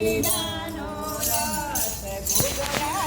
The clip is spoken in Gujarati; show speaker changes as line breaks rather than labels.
વીણાનો રસ ઘૂઘરા